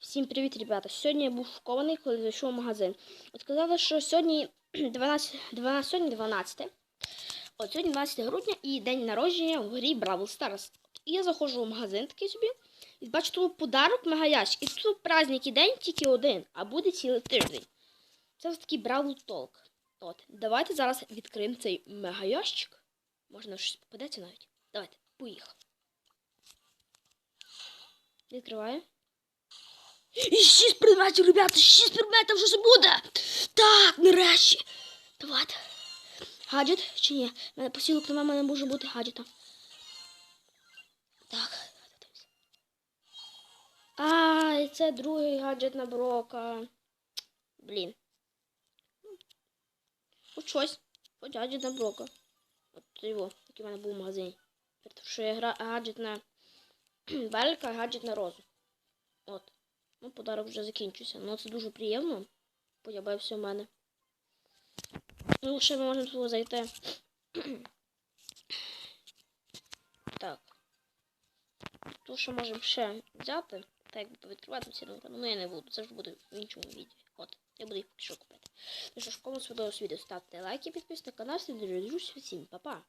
Всім привіт, ребята! Сьогодні я був шокований, коли зайшов в магазин. От казали, що сьогодні 12, 12, сьогодні 12. От сьогодні 12 грудня і день народження в грі Бравл Старс. І я заходжу в магазин такий собі і бачу тут подарок мегаящик. І тут праздник і день тільки один, а буде цілий тиждень. Це ось такий Бравл Толк. От, давайте зараз відкриємо цей мегаящик. Можна щось попадеться навіть. Давайте, поїхали. Відкриваю. І шість предметів, ребята, шість предметів вже буде. Так, нарешті. Давайте. Гаджет чи ні? У мене посілок в мене може бути гаджетом. Так, давайте дивимося. А, і це другий гаджет на брока. Блін. Хоч щось. Хоч гаджет на брока. От його, який в мене був в магазині. Тому що я гра гаджет на Белька, гаджет на розу. От. Ну, подарок вже закінчився. Ну, це дуже приємно. Подобається в мене. Ну, ще ми можемо туди зайти. так. Тут ще можемо ще взяти. Так, відкривати всі номери. Ну, я не буду. Це вже буде в іншому відео. От. Я буду їх поки що купити. Ну що ж, кому сподобалось відео, ставте лайки, підписуйтесь на канал, слідуючи друзі. Всім па-па!